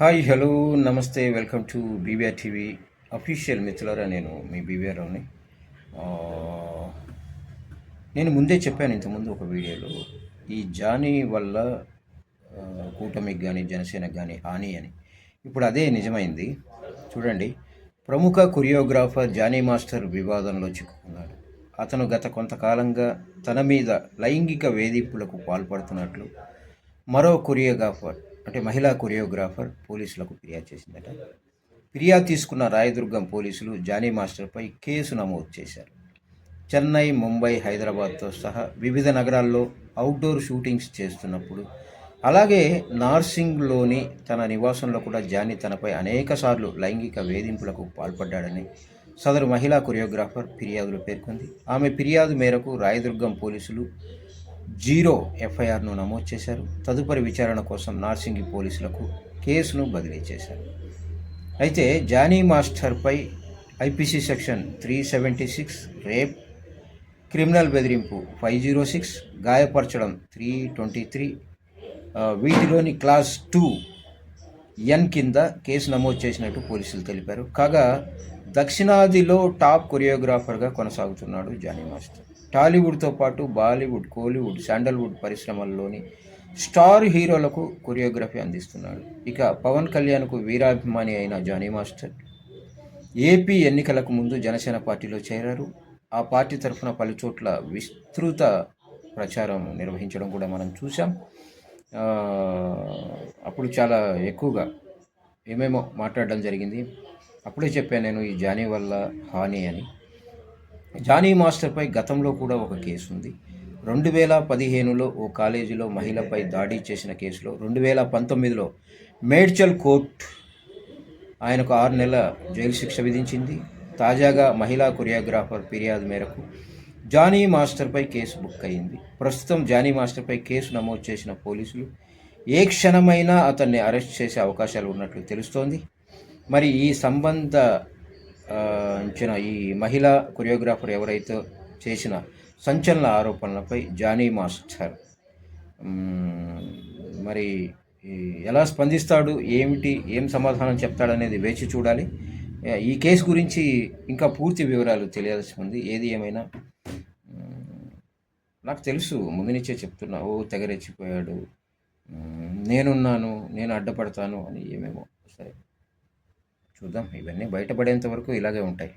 Hi hello నమస్తే welcome to BBR TV official మిత్రులారా నేను మీ బీబీఆర్ని రావుని. నేను ముందే చెప్పాను ఇంతకుముందు ఒక వీడియోలో ఈ జానీ వల్ల కూటమికి కానీ జనసేనకు కానీ హాని అని. ఇప్పుడు అదే నిజమైంది. చూడండి ప్రముఖ కొరియోగ్రాఫర్ జానీ మాస్టర్ వివాదంలో చిక్కుకున్నాడు. అతను గత కొంతకాలంగా తన మీద లైంగిక వేధింపులకు పాల్పడుతున్నట్లు మరో కొరియోగ్రాఫర్ అంటే మహిళా కొరియోగ్రాఫర్ పోలీసులకు ఫిర్యాదు చేసిందట. ఫిర్యాదు తీసుకున్న రాయదుర్గం పోలీసులు జానీ మాస్టర్పై కేసు నమోదు చేశారు. చెన్నై ముంబై హైదరాబాద్తో సహా వివిధ నగరాల్లో అవుట్డోర్ షూటింగ్స్ చేస్తున్నప్పుడు అలాగే నార్సింగ్లోని తన నివాసంలో కూడా జానీ తనపై అనేకసార్లు లైంగిక వేధింపులకు పాల్పడ్డాడని సదరు మహిళా కొరియోగ్రాఫర్ ఫిర్యాదులో పేర్కొంది. ఆమె ఫిర్యాదు మేరకు రాయదుర్గం పోలీసులు జీరో ఎఫ్ఐఆర్ను నమోదు చేశారు. తదుపరి విచారణ కోసం నార్సింగి పోలీసులకు కేసును బదిలీ చేశారు. అయితే Jani మాస్టర్పై IPC section three seventy six rape criminal బెదిరింపు ఫైవ్ జీరో సిక్స్ గాయపరచడం త్రీ ట్వంటీ త్రీ వీటిలోని క్లాస్ టూ ఎన్ కింద కేసు నమోదు చేసినట్టు పోలీసులు తెలిపారు. కాగా దక్షిణాదిలో టాప్ కొరియోగ్రాఫర్గా కొనసాగుతున్నాడు జానీ మాస్టర్. టాలీవుడ్తో పాటు బాలీవుడ్ కోలీవుడ్ శాండల్వుడ్ పరిశ్రమల్లోని స్టార్ హీరోలకు కొరియోగ్రఫీ అందిస్తున్నాడు. ఇక పవన్ కళ్యాణ్కు వీరాభిమాని అయిన జానీ మాస్టర్ ఏపీ ఎన్నికలకు ముందు జనసేన పార్టీలో చేరారు. ఆ పార్టీ తరఫున పలుచోట్ల విస్తృత ప్రచారం నిర్వహించడం కూడా మనం చూసాం అప్పుడు చాలా ఎక్కువగా ఏమేమో మాట్లాడడం జరిగింది. అప్పుడే చెప్పాను నేను ఈ జానీ వల్ల హాని అని. జానీ మాస్టర్పై గతంలో కూడా ఒక కేసు ఉంది. రెండు వేల పదిహేనులో ఓ కాలేజీలో మహిళపై దాడి చేసిన కేసులో రెండు వేల పంతొమ్మిదిలో మేడ్చల్ కోర్ట్ ఆయనకు ఆరు నెలల జైలు శిక్ష విధించింది. తాజాగా మహిళా కొరియోగ్రాఫర్ ఫిర్యాదు మేరకు జానీ మాస్టర్పై కేసు బుక్ అయింది. ప్రస్తుతం జానీ మాస్టర్పై కేసు నమోదు చేసిన పోలీసులు ఏ క్షణమైనా అతన్ని అరెస్ట్ చేసే అవకాశాలు ఉన్నట్లు తెలుస్తోంది. మరి ఈ సంబంధ ఇచ్చిన ఈ మహిళా కొరియోగ్రాఫర్ ఎవరైతే చేసిన సంచలన ఆరోపణలపై జానీ మాస్టర్ మరి ఈ ఎలా స్పందిస్తాడు ఏమిటి ఏం సమాధానం చెప్తాడనేది వేచి చూడాలి. ఈ కేసు గురించి ఇంకా పూర్తి వివరాలు తెలియాల్సి ఉంది. ఏది ఏమైనా నాకు తెలుసు ముందు నుంచే చెప్తున్నా. ఓ తెగరెచ్చిపోయాడు నేనున్నాను నేను అడ్డపడతాను అని ఏమేమో. సరే. చూద్దాం. ఇవన్నీ బయటపడేంత వరకు ఇలాగే ఉంటాయి.